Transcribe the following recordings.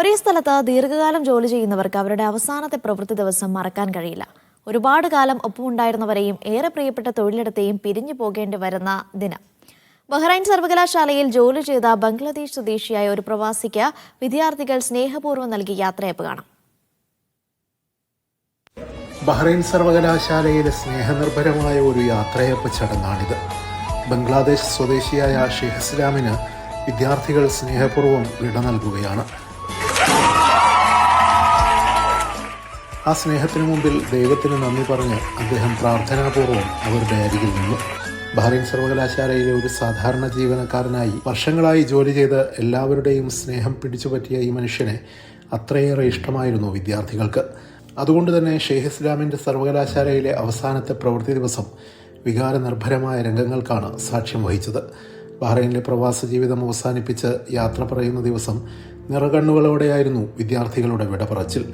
ഒരേ സ്ഥലത്ത് ദീർഘകാലം ജോലി ചെയ്യുന്നവർക്ക് അവരുടെ അവസാനത്തെ പ്രവൃത്തി ദിവസം മറക്കാൻ കഴിയില്ല. ഒരുപാട് കാലം ഒപ്പമുണ്ടായിരുന്നവരെയും ഏറെ പ്രിയപ്പെട്ട തൊഴിലിടത്തെയും പിരിഞ്ഞു പോകേണ്ടി വരുന്ന ദിനം. ബഹ്റൈൻ സർവകലാശാലയിൽ ജോലി ചെയ്ത ബംഗ്ലാദേശ് സ്വദേശിയായ ഒരു പ്രവാസിക്ക് വിദ്യാർത്ഥികൾ സ്നേഹപൂർവം നൽകി യാത്രയപ്പ് കാണാം. ബഹ്റൈൻ സർവകലാശാലയിലെ സ്നേഹനിർഭരമായ ഒരു യാത്രയപ്പ് ചടങ്ങാണിത്. ബംഗ്ലാദേശ് സ്വദേശിയായ ഷെഹസ്ലാമിന് വിദ്യാർത്ഥികൾ സ്നേഹപൂർവം വിട നൽകുകയാണ്. ആ സ്നേഹത്തിനു മുമ്പിൽ ദൈവത്തിന് നന്ദി പറഞ്ഞ് അദ്ദേഹം പ്രാർത്ഥനാപൂർവം അവരുടെ അരികിൽ നിന്നു. ബഹ്റൈൻ സർവകലാശാലയിലെ ഒരു സാധാരണ ജീവനക്കാരനായി വർഷങ്ങളായി ജോലി ചെയ്ത് എല്ലാവരുടെയും സ്നേഹം പിടിച്ചുപറ്റിയ ഈ മനുഷ്യനെ അത്രയേറെ ഇഷ്ടമായിരുന്നു വിദ്യാർത്ഥികൾക്ക്. അതുകൊണ്ട് തന്നെ ഷെയ്ഖ് ഇസ്ലാമിന്റെ സർവകലാശാലയിലെ അവസാനത്തെ പ്രവൃത്തി ദിവസം വികാരനിർഭരമായ രംഗങ്ങൾക്കാണ് സാക്ഷ്യം വഹിച്ചത്. ബഹ്റൈനിലെ പ്രവാസ ജീവിതം അവസാനിപ്പിച്ച് യാത്ര പറയുന്ന ദിവസം നിറകണ്ണുകളോടെയായിരുന്നു വിദ്യാർത്ഥികളുടെ വിട പറച്ചിൽ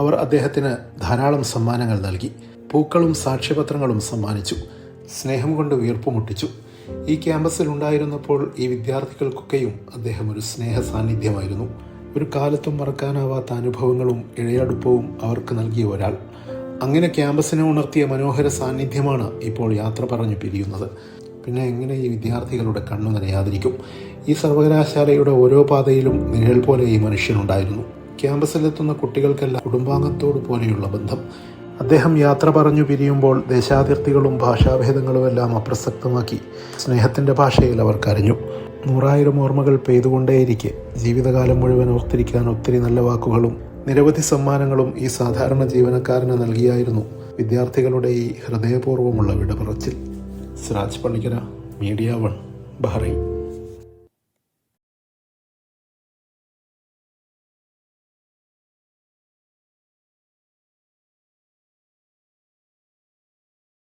അവർ അദ്ദേഹത്തിന് ധാരാളം സമ്മാനങ്ങൾ നൽകി. പൂക്കളും സാക്ഷ്യപത്രങ്ങളും സമ്മാനിച്ചു. സ്നേഹം കൊണ്ട് വീർപ്പുമുട്ടിച്ചു ഈ ക്യാമ്പസിൽ ഉണ്ടായിരുന്നപ്പോൾ ഈ വിദ്യാർത്ഥികൾക്കൊക്കെയും അദ്ദേഹം ഒരു സ്നേഹ സാന്നിധ്യമായിരുന്നു. ഒരു കാലത്തും മറക്കാനാവാത്ത അനുഭവങ്ങളും ഇഴയടുപ്പവും അവർക്ക് നൽകിയ ഒരാൾ. അങ്ങനെ ക്യാമ്പസിനെ ഉണർത്തിയ മനോഹര സാന്നിധ്യമാണ് ഇപ്പോൾ യാത്ര പറഞ്ഞു പിരിയുന്നത്. പിന്നെ എങ്ങനെ ഈ വിദ്യാർത്ഥികളുടെ കണ്ണു നനയാതിരിക്കും? ഈ സർവകലാശാലയുടെ ഓരോ പാതയിലും നിഴൽ പോലെ ഈ മനുഷ്യനുണ്ടായിരുന്നു ക്യാമ്പസിലെത്തുന്ന കുട്ടികൾക്കെല്ലാം കുടുംബാംഗത്തോട് പോലെയുള്ള ബന്ധം. അദ്ദേഹം യാത്ര പറഞ്ഞു പിരിയുമ്പോൾ ദേശാതിർത്തികളും ഭാഷാഭേദങ്ങളും എല്ലാം അപ്രസക്തമാക്കി. സ്നേഹത്തിന്റെ ഭാഷയിൽ അവർ നൂറായിരം ഓർമ്മകൾ പെയ്തുകൊണ്ടേയിരിക്കെ. ജീവിതകാലം മുഴുവൻ ഓർത്തിരിക്കാൻ ഒത്തിരി നല്ല വാക്കുകളും നിരവധി സമ്മാനങ്ങളും ഈ സാധാരണ ജീവനക്കാരന് നൽകിയായിരുന്നു വിദ്യാർത്ഥികളുടെ ഈ ഹൃദയപൂർവമുള്ള വിടപറച്ചിൽ. Siraj Pallikkara media one Bahrain.